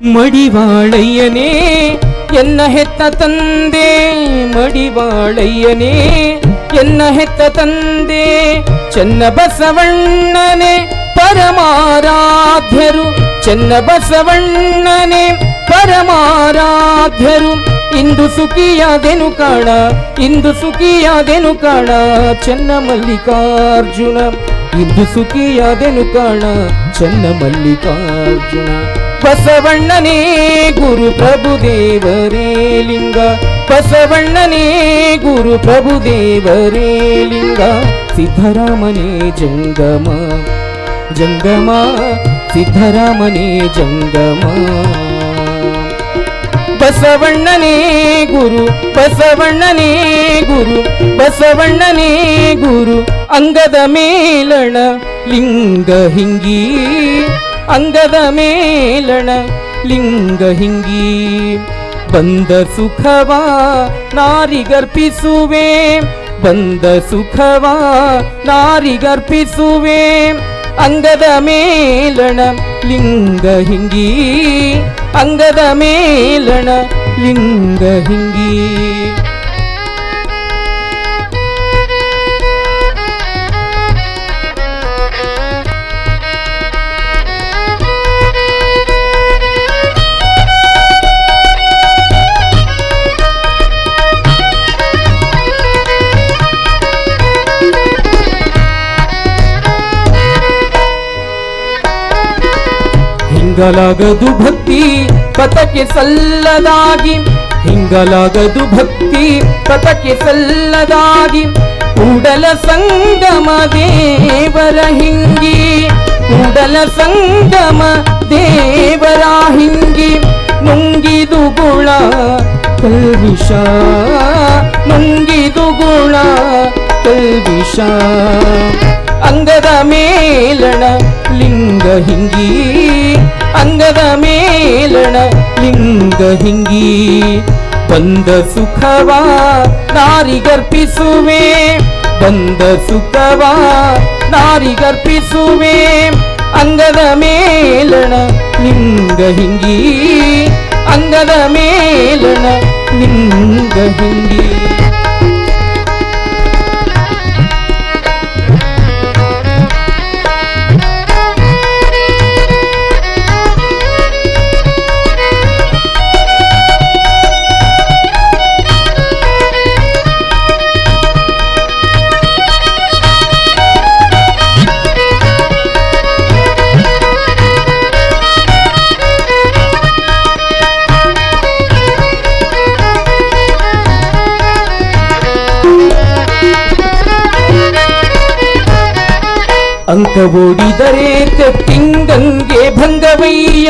ಮಡಿವಾಳಯ್ಯನೇ, ಎನ್ನ ಹೆತ್ತ ತಂದೆ ಮಡಿವಾಳಯ್ಯನೇ, ಎನ್ನ ಹೆತ್ತ ತಂದೆ ಚೆನ್ನ ಬಸವಣ್ಣನೆ ಪರಮಾರಾಧ್ಯರು ಚೆನ್ನ ಬಸವಣ್ಣನೆ ಪರಮಾರಾಧ್ಯರು. ಇಂದು ಸುಖಿಯಾದೆನು ಕಾಣ ಇಂದು ಸುಖಿಯಾದೆನು ಕಾಣ ಚೆನ್ನ ಮಲ್ಲಿಕಾರ್ಜುನ ಇಂದು ಸುಖಿಯಾದೆನು ಕಾಣ ಚೆನ್ನ ಮಲ್ಲಿಕಾರ್ಜುನ ಬಸವಣ್ಣನೇ ಗುರು ಪ್ರಭು ದೇವರೇ ಲಿಂಗ. ಬಸವಣ್ಣನೇ ಗುರು ಪ್ರಭು ದೇವರೇ ಲಿಂಗ. ಸಿದ್ಧರಾಮನೇ ಜಂಗಮ. ಜಂಗಮ ಸಿದ್ಧರಾಮನೇ ಜಂಗಮ. ಬಸವಣ್ಣನೇ ಗುರು ಬಸವಣ್ಣನೇ ಗುರು ಬಸವಣ್ಣನೇ ಗುರು, ಅಂಗದ ಮೇಲಣ, ಲಿಂಗ ಹಿಂಗಿ. ಅಂಗದ ಮೇಲಣ ಲಿಂಗ ಹಿಂಗಿ ಬಂದ ಸುಖವಾ ನಾರಿಗರ್ಪಿಸುವೆ ಬಂದ ಸುಖವಾ ನಾರಿಗರ್ಪಿಸುವೆ ಅಂಗದ ಮೇಲಣ ಲಿಂಗ ಹಿಂಗಿ ಅಂಗದ ಮೇಲಣ ಲಿಂಗ ಹಿಂಗಿ ಹಿಂಗಲಾಗದು ಭಕ್ತಿ ಪತಕ್ಕೆ ಸಲ್ಲದಾಗಿ. ಹಿಂಗಲಾಗದು ಭಕ್ತಿ ಪತಕ್ಕೆ ಸಲ್ಲದಾಗಿ. ಕೂಡಲ ಸಂಗಮ ದೇವರ ಹಿಂಗಿ, ಕೂಡಲ ಸಂಗಮ ದೇವರ ಹಿಂಗಿ. ನುಂಗಿದು ಗುಣ ಕಲ್ವಿಷ, ನುಂಗಿದು ಗುಣ ಕಲ್ವಿಷ. ಅಂಗದ ಮೇಲಣ ಲಿಂಗ ಹಿಂಗಿ ಅಂಗದ ಮೇಲಣ ಲಿಂಗ ಹಿಂಗಿ ಬಂದ ಸುಖವಾ ನಾರಿಗರ್ಪಿಸುವೆ ಬಂದ ಸುಖವಾ ನಾರಿಗರ್ಪಿಸುವೆ ಅಂಗದ ಮೇಲಣ ಲಿಂಗ ಹಿಂಗಿ ಅಂಗದ ಮೇಲಣ ಲಿಂಗ ಹಿಂಗಿ ಅಂಕ ಓಡಿದರೆ ತೆತ್ತಿಂಗಂಗೆ ಭಂಗವಯ್ಯ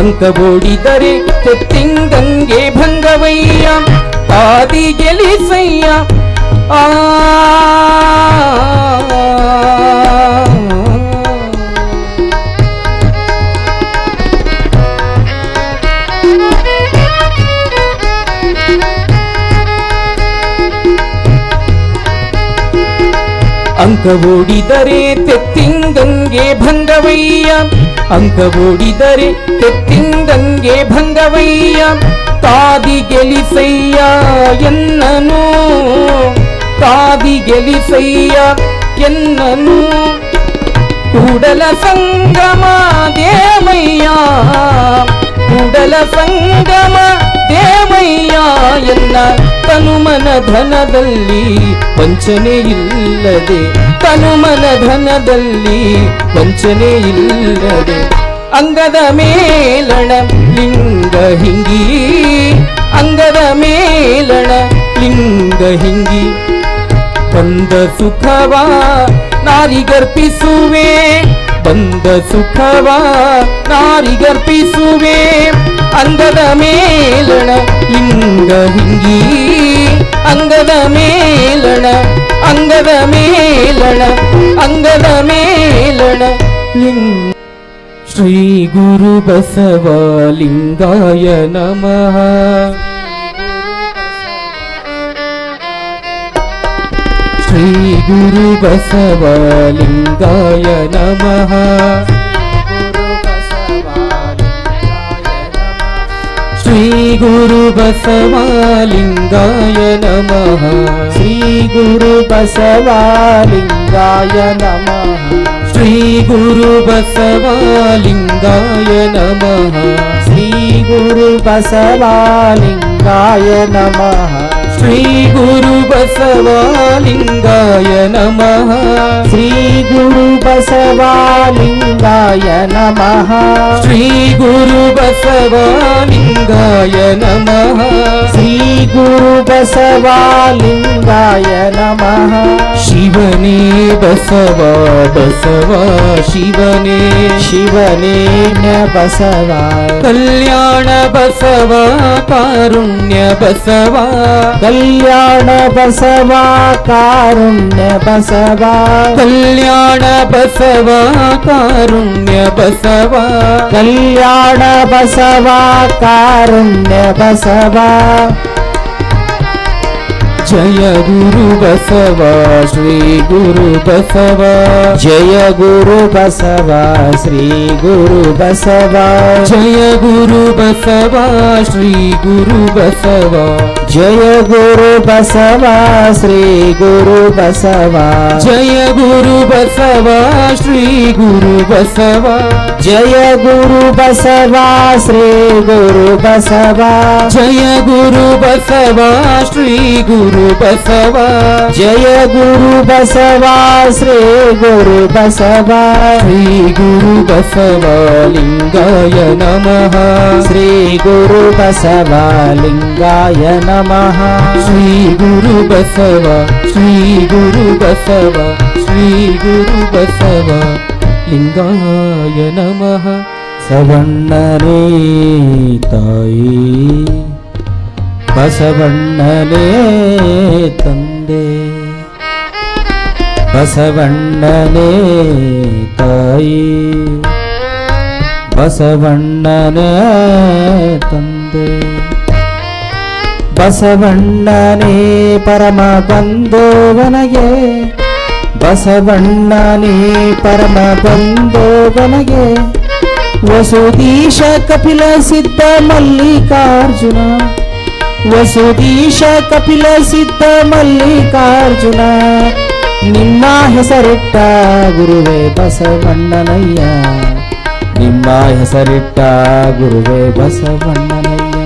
ಅಂಕ ಓಡಿದರೆ ತೆತ್ತಿಂಗಂಗೆ ಭಂಗವಯ್ಯ ಆದಿ ಗೆಲಿಸಯ್ಯ ಆ ಅಂಕ ಓಡಿದರೆ ತೆತ್ತಿಂಗಂಗೆ ಭಂಗವಯ್ಯ ಅಂಕ ಓಡಿದರೆ ತೆತ್ತಿಂಗಂಗೆ ಭಂಗವಯ್ಯ ಕಾದಿ ಗೆಲಿಸಯ್ಯ ಎನ್ನನು ಕಾದಿ ಗೆಲಿಸಯ್ಯ ಎನ್ನನು ಕೂಡಲ ಸಂಗಮ ದೇವಯ್ಯ ಕೂಡಲ ಸಂಗಮ ದೇವಯ್ಯ ಎನ್ನ ತನುಮನ ಧನದಲ್ಲಿ ವಂಚನೆ ಇಲ್ಲದೆ, ತನುಮನ ಧನದಲ್ಲಿ ವಂಚನೆ ಇಲ್ಲದೆ, ಅಂಗದ ಮೇಲಣ ಲಿಂಗ ಹಿಂಗಿ, ಅಂಗದ ಮೇಲಣ ಲಿಂಗ ಹಿಂಗಿ. ಬಂದ ಸುಖವ ನಾರಿಗರ್ಪಿಸುವೆ, ಬಂದ ಸುಖವ ನಾರಿಗರ್ಪಿಸುವೆ. ಅಂಗದ ಮೇಲಣ ಲಿಂಗ ಹಿಂಗಿ ಅಂಗದ ಮೇಲಣ ಅಂಗದ ಮೇಲಣ ಅಂಗದ ಮೇಲಣ ಲಿಂಗ ಶ್ರೀ ಗುರು ಬಸವ ಲಿಂಗಾಯ ನಮಃ ಶ್ರೀ ಗುರು ಬಸವ ಲಿಂಗಾಯ ನಮಃ ശ്രീ ഗുരു ബസവാലിംഗായ നമ. ശ്രീ ഗുരു ബസവാലിംഗായ നമ. ശ്രീ ഗുരു ബസവാലിംഗായ നമ. ശ്രീ ഗുരു ബസവാലിംഗായ നമ. ಶ್ರೀ ಗುರು ಬಸವಾಲಿಂಗಾಯ ನಮಃ. ಶ್ರೀ ಗುರು ಬಸವಾಲಿಂಗಾಯ ನಮಃ. ಶ್ರೀ ಗುರು ಬಸವಾಲಿಂಗಾಯ ನಮಃ. ಶ್ರೀ ಗುರು ಬಸವಾಲಿಂಗಾಯ ನಮಃ. ಶಿವನೇ ಬಸವ ಬಸವ ಶಿವನೇ. ಶಿವನೇ ಬಸವ. ಕಲ್ಯಾಣ ಬಸವ ಕಾರುಣ್ಯ ಬಸವ. கல்யாண பசவா காருண்ய பசவா. கல்யாண பசவா காருண்ய பசவா. கல்யாண பசவா காருண்ய பசவா. जय गुरु बसवा श्री गुरु बसवा। जय गुरु बसवा श्री गुरु बसवा। जय गुरु बसवा श्री गुरु बसवा। जय गुरु बसवा श्री गुरु बसवा। जय गुरु बसवा श्री गुरु बसवा। जय गुरु बसवा श्री गुरु बसवा। जय गुरु बसवा श्री गुरु గురు బసవా. జయ గురు బసవా శ్రీ గురు బసవా. శ్రీ గురు బసవా లింగాయ నమ. శ్రీ గురు బసవా లింగాయ నమ. శ్రీ గురు బసవా శ్రీ గురు బసవా శ్రీ గురు బసవా లింగాయ నమ. సవర్ణరే తాయి. ಬಸವಣ್ಣನೇ ತಂದೆ. ಬಸವಣ್ಣನೇ ತಾಯಿ. ಬಸವಣ್ಣನೇ ತಂದೆ. ಬಸವಣ್ಣನೇ ಪರಮ ಬಂದೋವನಗೆ. ಬಸವಣ್ಣನೇ ಪರಮ ಬಂದೋವನಗೆ. ವಸುದೀಶ ಕಪಿಲ ಸಿದ್ಧ ಮಲ್ಲಿಕಾರ್ಜುನ. ವಸುದೀಶ ಕಪಿಲ ಸಿದ್ಧ ಮಲ್ಲಿಕಾರ್ಜುನ ನಿಮ್ಮ ಹೆಸರಿಟ್ಟ ಗುರುವೇ ಬಸವಣ್ಣನಯ್ಯ. ನಿಮ್ಮ ಹೆಸರಿಟ್ಟ ಗುರುವೇ ಬಸವಣ್ಣನಯ್ಯ.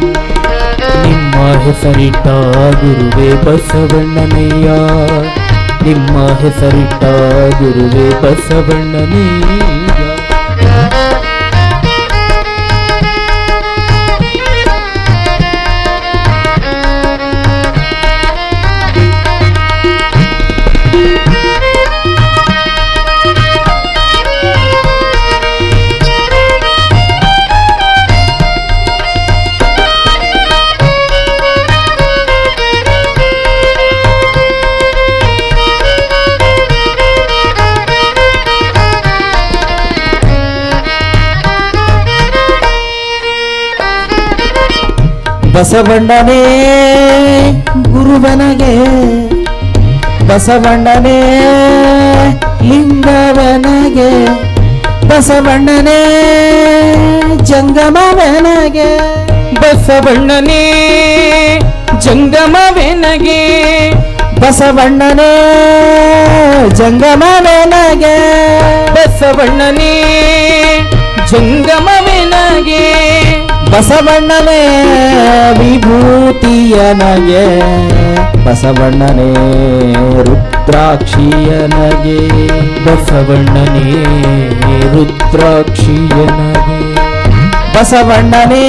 ನಿಮ್ಮ ಹೆಸರಿಟ್ಟ ಗುರುವೇ ಬಸವಣ್ಣನಯ್ಯ. ನಿಮ್ಮ ಹೆಸರಿಟ್ಟ ಗುರುವೇ ಬಸವಣ್ಣನಯ್ಯ. ಬಸವಣ್ಣನೇ ಗುರುವನಗೆ ಬಸವಣ್ಣನೇ ಲಿಂಗವನಗೆ ಬಸವಣ್ಣನೇ ಜಂಗಮವನಗೆ ಬಸವಣ್ಣನೇ ಜಂಗಮವೆನಗೆ ಬಸವಣ್ಣನೇ ಜಂಗಮವನಗೆ ಬಸವಣ್ಣನೇ ಜಂಗಮವೆನಗೆ ಬಸವಣ್ಣನೇ ವಿಭೂತಿಯನಗೆ ಬಸವಣ್ಣನೇ ರುದ್ರಾಕ್ಷಿಯನಗೆ ಬಸವಣ್ಣನೇ ರುದ್ರಾಕ್ಷಿಯನಗೆ. ಬಸವಣ್ಣನೇ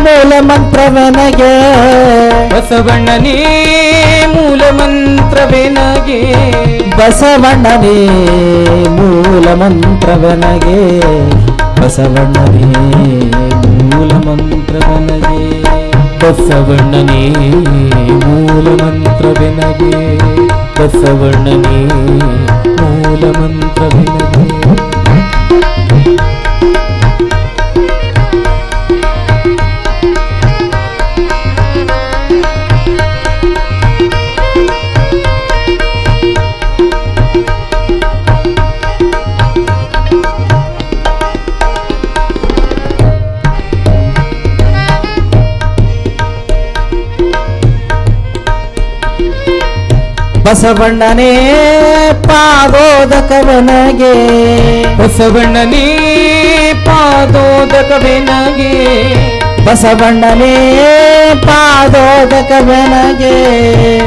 ಮೂಲ ಮಂತ್ರವೆನಗೆ ಬಸವಣ್ಣನೇ ಮೂಲ ಮಂತ್ರವೆನಗೆ ಬಸವಣ್ಣನೇ ಮೂಲ ಮಂತ್ರವೆನಗೆ ಬಸವಣ್ಣನೇ ಮಂತ್ರವನಗೆ ಬಸವಣ್ಣನೇ ಮೂಲ ಮಂತ್ರವೆನಗೆ ಬಸವಣ್ಣನೇ ಮೂಲ ಮಂತ್ರವೆನಗೆ. ಬಸವಣ್ಣನೇ ಪಾದೋದಕವನಗೆ? ಬಸವಣ್ಣನೇ ಪಾದೋದಕವೆನಗೆ? ಬಸವಣ್ಣನೇ ಪಾದೋದಕವನಗೆ?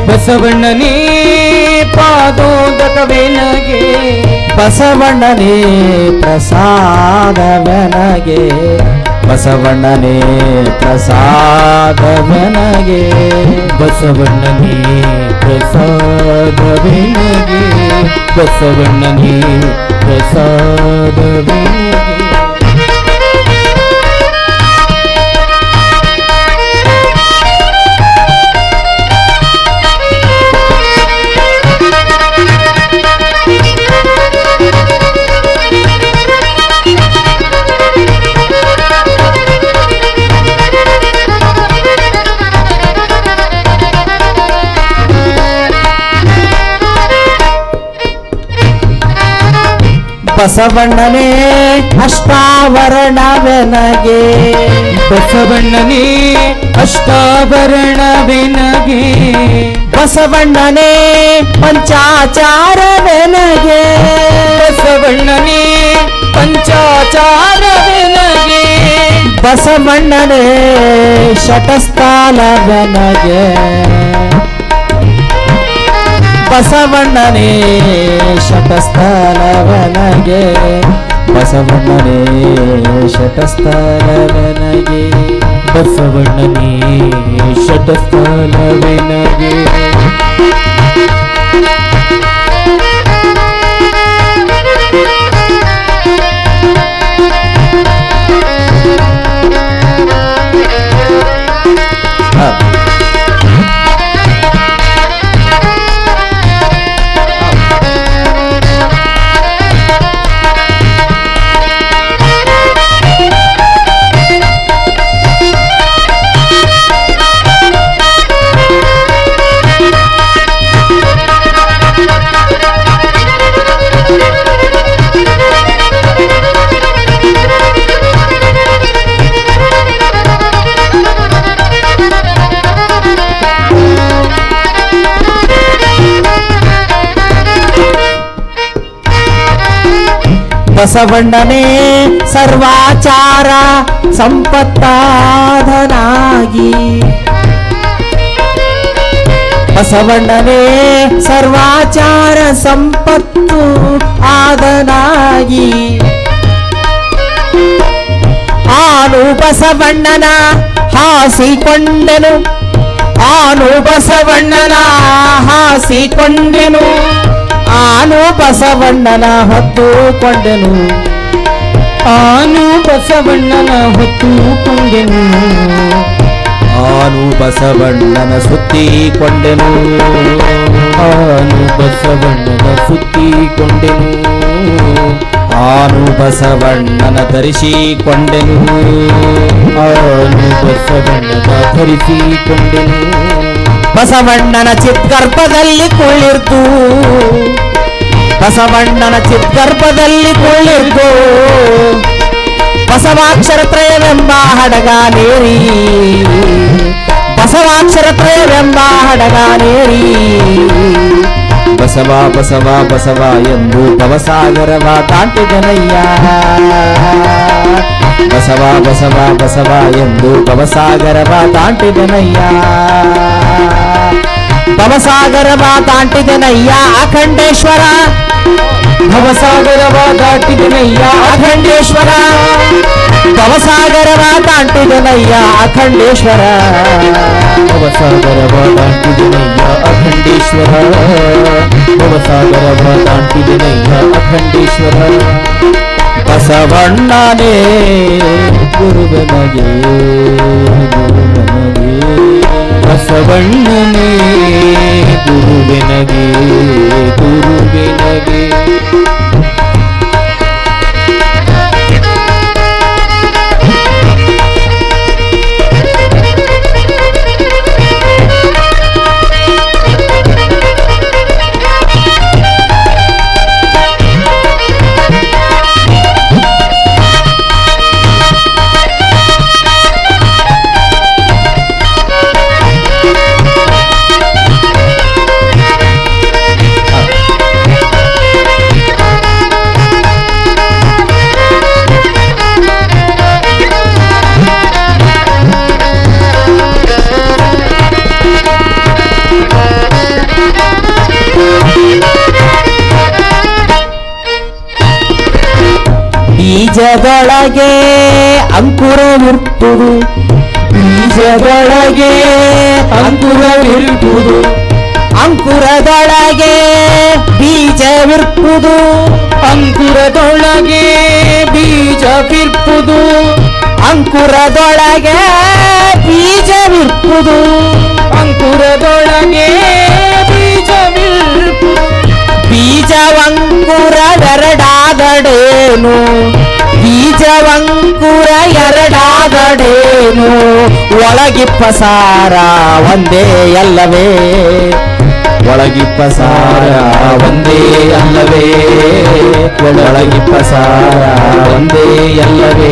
ಬಸವಣ್ಣನೇ ಪಾದೋದಕವೆನಗೆ? ಬಸವಣ್ಣನೇ ಪ್ರಸಾದವನಗೆ? ಬಸವಣ್ಣನೇ ಪ್ರಸಾದವನಗೆ. ಬಸವಣ್ಣನೇ ಪ್ರಸಾದವನಗೆ. ಬಸವಣ್ಣನೇ ಪ್ರಸಾದವೆನಗೆ. ಬಸವಣ್ಣನೇ ಅಷ್ಟಾವರಣವೆನಗೆ. ಬಸವಣ್ಣನೇ ಅಷ್ಟಾವರಣವೆನಗೆ. ಬಸವಣ್ಣನೇ ಪಂಚಾಚಾರವೆನಗೆ. ಬಸವಣ್ಣನೇ ಪಂಚಾಚಾರವೆನಗೆ. ಬಸವಣ್ಣನೇ ಶಟಸ್ಥಾಲವೆನಗೆ ಬಸವಣ್ಣನೇ ಶತಸ್ಥಾನವನಗೆ. ಬಸವಣ್ಣನೇ ಶತಸ್ಥಾನವನಗೆ. ಬಸವಣ್ಣನೇ ಶತಸ್ಥಲವೆನಗೆ ಬಸವಣ್ಣನೇ ಸರ್ವಾಚಾರ ಸಂಪತ್ತಾಧನಾಗಿ. ಬಸವಣ್ಣನೆ ಸರ್ವಾಚಾರ ಸಂಪತ್ತು ಆದನಾಗಿ. ಆನು ಬಸವಣ್ಣನ ಹಾಸಿಕೊಂಡೆನು. ಆನು ಬಸವಣ್ಣನ ಹಾಸಿಕೊಂಡೆನು. ಆನು ಬಸವಣ್ಣನ ಹೊತ್ತುಕೊಂಡೆನು ಆನು ಬಸವಣ್ಣನ ಹೊತ್ತುಕೊಂಡೆನು ಆನು ಬಸವಣ್ಣನ ಸುತ್ತಿಕೊಂಡೆನು ಆನು ಬಸವಣ್ಣನ ಸುತ್ತಿಕೊಂಡೆನು ಆನು ಬಸವಣ್ಣನ ಧರಿಸಿಕೊಂಡೆನು ಆನು ಬಸವಣ್ಣನ ಧರಿಸಿಕೊಂಡೆನು ಬಸವಣ್ಣನ ಚಿತ್ಗರ್ಭದಲ್ಲಿ ಕುಳ್ಳಿರ್ತು ಬಸವಣ್ಣನ ಚಿತ್ಗರ್ಭದಲ್ಲಿ ಕುಳ್ಳಿರ್ತು ಬಸವಾಕ್ಷರ ತ್ರಯವೆಂಬ ಹಡಗಾನೇರಿ ಬಸವಾಕ್ಷರ ತ್ರಯವೆಂಬ ಹಡಗಾನೇರಿ ಬಸವ ಬಸವ ಬಸವ ಎಂದು ಭವಸಾಗರವ ದಾಟಿದನಯ್ಯ ಬಸವ ಬಸವ ಬಸವ ಎಂದು ಭವಸಾಗರವ ದಾಟಿದನಯ್ಯ ಭವಸಾಗರವ ದಾಟಿದನಯ್ಯ ಅಖಂಡೇಶ್ವರ ಭವಸಾಗರವ ದಾಟಿದನಯ್ಯ ಅಖಂಡೇಶ್ವರ ಭವಸಾಗರವ ದಾಟಿದನಯ್ಯ ಅಖಂಡೇಶ್ವರ ಭವಸಾಗರವ ದಾಟಿದನಯ್ಯ ಅಖಂಡೇಶ್ವರ ಭವಸಾಗರವ ದಾಟಿದನಯ್ಯ ಅಖಂಡೇಶ್ವರ ಬಸವಣ್ಣನೇ ಗುರುವನಗೆ ಗುರುವನಗೆ ಬಸವಣ್ಣನೇ ಗುರುವಿನಗೆ ಗುರುವಿನಗೆ ಬೀಜದೊಳಗೆ ಅಂಕುರವಿರುತ್ತದೆ ಬೀಜದೊಳಗೆ ಅಂಕುರವಿರ್ಪುದು ಅಂಕುರದೊಳಗೆ ಬೀಜವಿರ್ಪುದು ಅಂಕುರದೊಳಗೆ ಬೀಜ ಬಿರ್ಪುದು ಅಂಕುರದೊಳಗೆ ಬೀಜವಿರ್ಪುದು ಅಂಕುರದೊಳಗೆ ಬೀಜ ಬಿರ್ಪುದು ಬೀಜವಂಕುರ ಎರಡಾದಡೇನು ಒಳಗಿಪ್ಪ ಸಾರ ಒಂದೇ ಅಲ್ಲವೇ? ಒಳಗಿಪ್ಪ ಸಾರ ಒಂದೇ ಅಲ್ಲವೇ? ಒಳಗಿಪ್ಪ ಸಾರ ಒಂದೇ ಅಲ್ಲವೇ?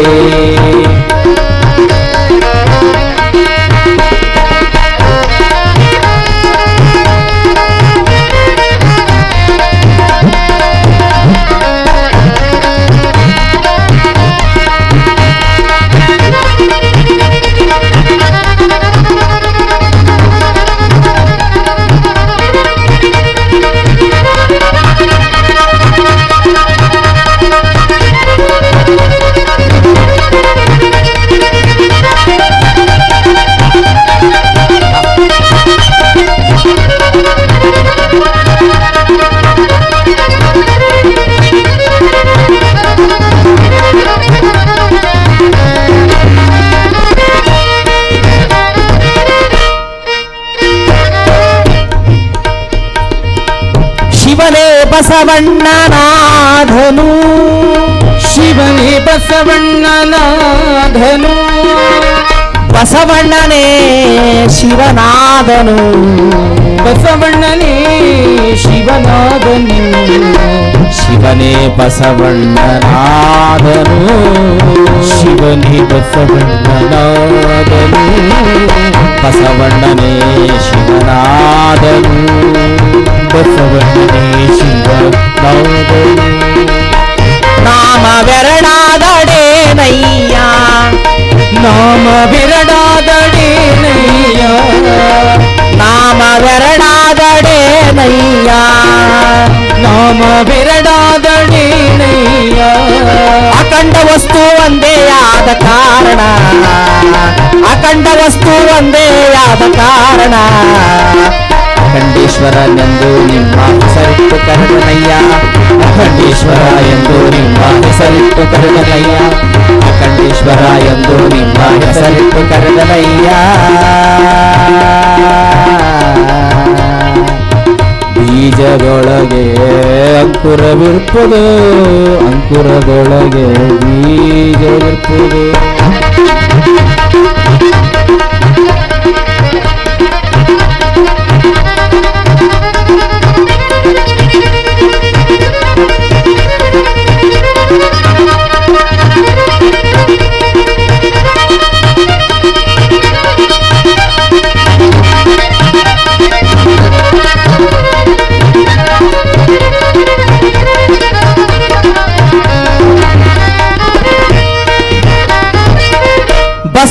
ಬಸವಣ್ಣನಾಧನು ಶಿವನೇ ಬಸವಣ್ಣನಾಧನು ಬಸವಣ್ಣನೇ ಶಿವನಾದನು ಬಸವಣ್ಣನೇ ಶಿವನಾದನು ಶಿವನೇ ಬಸವಣ್ಣನಾದನು ಶಿವನೇ ಬಸವಣ್ಣನಾದನು ಬಸವಣ್ಣನೇ ಶಿವನಾದನು ಬಸವಣ್ಣನೇ ಶಿವನಾದನು ನಾಮವೆರಡಾದಡೇನಯ್ಯ ನಾಮ ಬಿರಡಾದಡೇನಯ್ಯ ನಾಮವೆರಡಾದಡೇನಯ್ಯ ನಾಮ ಬಿರಡಾದಡೇನಯ್ಯ ಅಖಂಡ ವಸ್ತು ಒಂದೇ ಆದ ಕಾರಣ ಅಖಂಡ ವಸ್ತು ಒಂದೇ ಆದ ಕಾರಣ ಅಖಂಡೇಶ್ವರನೆಂದು ನಿಮ್ಮ ಹೆಸರಿಟ್ಟು ಕರೆದನಯ್ಯ ಅಖಂಡೇಶ್ವರ ಎಂದು ನಿಮ್ಮ ಹೆಸರಿಟ್ಟು ಕರೆದನಯ್ಯ ಅಖಂಡೇಶ್ವರ ಎಂದು ನಿಮ್ಮ ಹೆಸರಿಟ್ಟು ಕರೆದನಯ್ಯ ಬೀಜದೊಳಗೆ ಅಂಕುರವಿರ್ಪುದು ಅಂಕುರದೊಳಗೆ ಬೀಜವಿರ್ಪುದು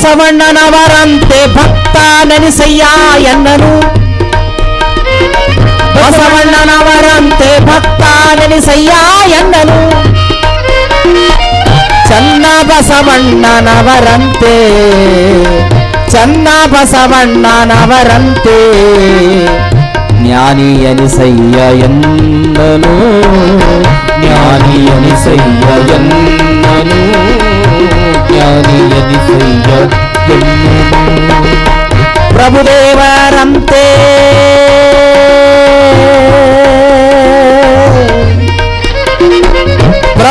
ಬಸವಣ್ಣನವರಂತೆ ಭಕ್ತ ನೆನೆಸಯ್ಯ ಎನ್ನನು ಬಸವಣ್ಣನವರಂತೆ ಭಕ್ತ ನೆನೆಸಯ್ಯ ಎನ್ನನು ಚನ್ನ ಬಸವಣ್ಣನವರಂತೆ ಚನ್ನ ಬಸವಣ್ಣನವರಂತೆ ಜ್ಞಾನಿ ಎನಿಸಯ್ಯ ಎನ್ನನು ಜ್ಞಾನಿ ಎನಿಸಯ್ಯ ಎನ್ನನು ஞானியதி செய்ய பிரபுதேவரந்தே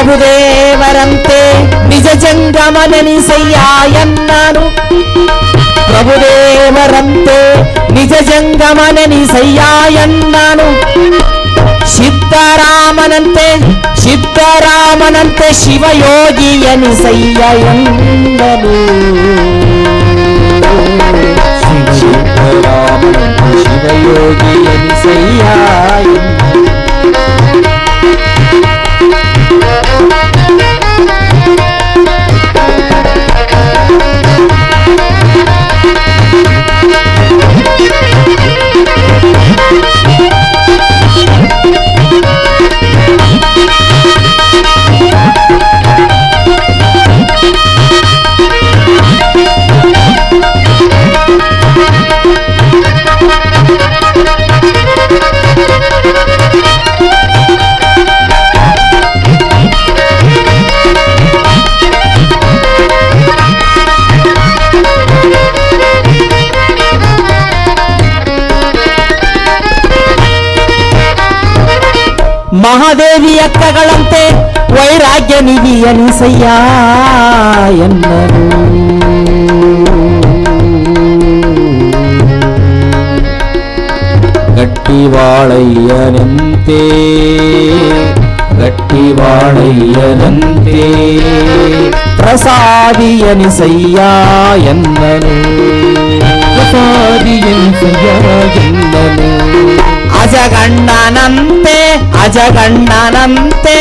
ప్రభుదేవరంతే నిజ జంగమనని సయ్యాయన్నాను ప్రభుదేవరంతే నిజ జంగమనని సయ్యాయన్నాను ಸಿದ್ದರಾಮನಂತೆ ಸಿದ್ದರಾಮನಂತೆ ಶಿವಯೋಗಿ ಎನಿಸಯ್ಯ ಎಂದನು ಸಿದ್ದರಾಮನಂತೆ ಶಿವಯೋಗಿ ಮಹಾದೇವಿ ಅಕ್ಕಗಳಂತೆ ವೈರಾಗ್ಯ ನಿಧಿ ಅನಿಸಯ್ಯ ಎನ್ನನು ಗಟ್ಟಿವಾಳಯ್ಯನಂತೆ ಗಟ್ಟಿವಾಳಯ್ಯನಂತೆ ಪ್ರಸಾದಿ ಅನಿಸಯ್ಯ ಎನ್ನನು ಅಜಗಣ್ಣನಂತೆ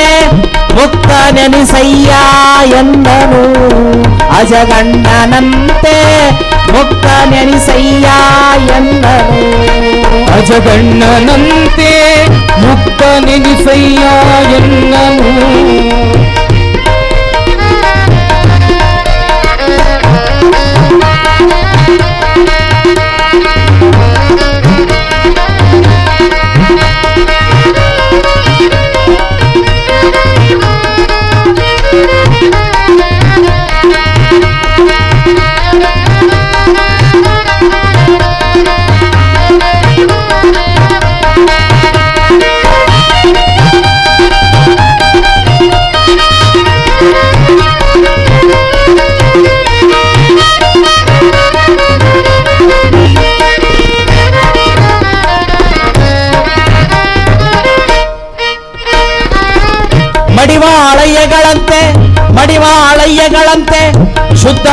ಮುಕ್ತ ನೆನಿಸಯ್ಯ ಎಂದನು ಅಜಗಣ್ಣನಂತೆ ಮುಕ್ತ ನೆನಿಸಯ್ಯ ಎಂದನು ಅಜಗಣ್ಣನಂತೆ ಮುಕ್ತ ನೆನಿಸಯ್ಯ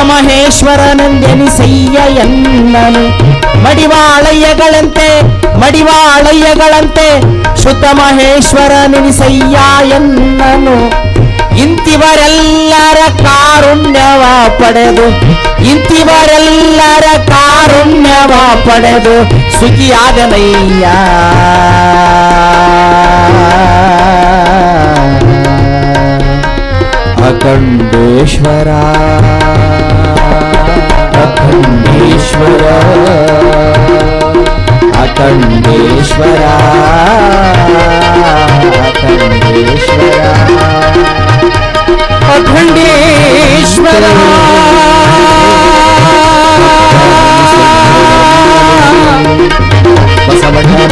ಶುದ್ಧ ಮಹೇಶ್ವರನೆಂದೆನಿಸಯ್ಯ ಎನ್ನನು ಮಡಿವಾಳಯ್ಯಗಳಂತೆ ಮಡಿವಾಳಯ್ಯಗಳಂತೆ ಶುದ್ಧ ಮಹೇಶ್ವರನೆನಿಸಯ್ಯ ಎನ್ನನು ಇಂತಿವರೆಲ್ಲರ ಕಾರುಣ್ಯವ ಪಡೆದು ಇಂತಿವರೆಲ್ಲರ ಕಾರುಣ್ಯವ ಪಡೆದು ಸುಖಿಯಾದನಯ್ಯ ಅಖಂಡೇಶ್ವರ अखंडेश्वरा अखण्डेश्वरा अखण्डेश्वरा बसवधर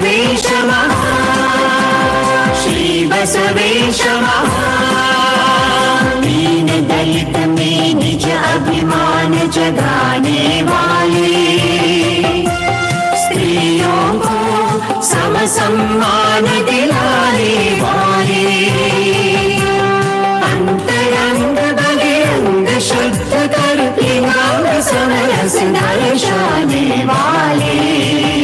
बसवेश श्री बसवेश दीन दलित में निज अभिमान जगाने वाले। स्त्रियों को सम सम्मान दिलाने वाले। अंतरंग बहिरंग शुद्ध कर लिंगांग समरस वाले।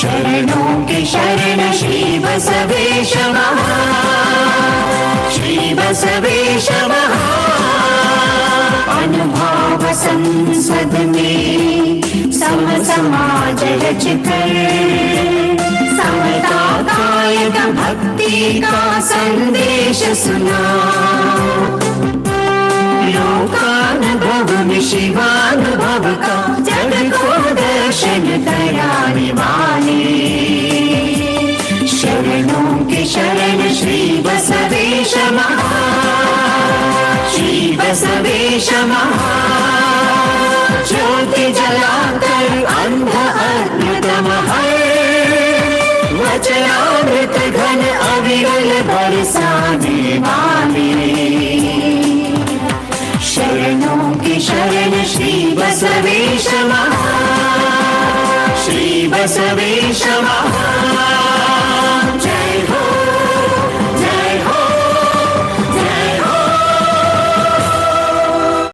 शरणों के शरण श्री बसवेश श्री बसवेश अनुभाव संसद में सम समाज रच कर। समता कायक भक्ति का संदेश सुना। लोकानुभव में शिवानुभव दर्शन कराने वाले शरणों के शरण श्री बसवेश महा श्री बसवेश महा बसवेश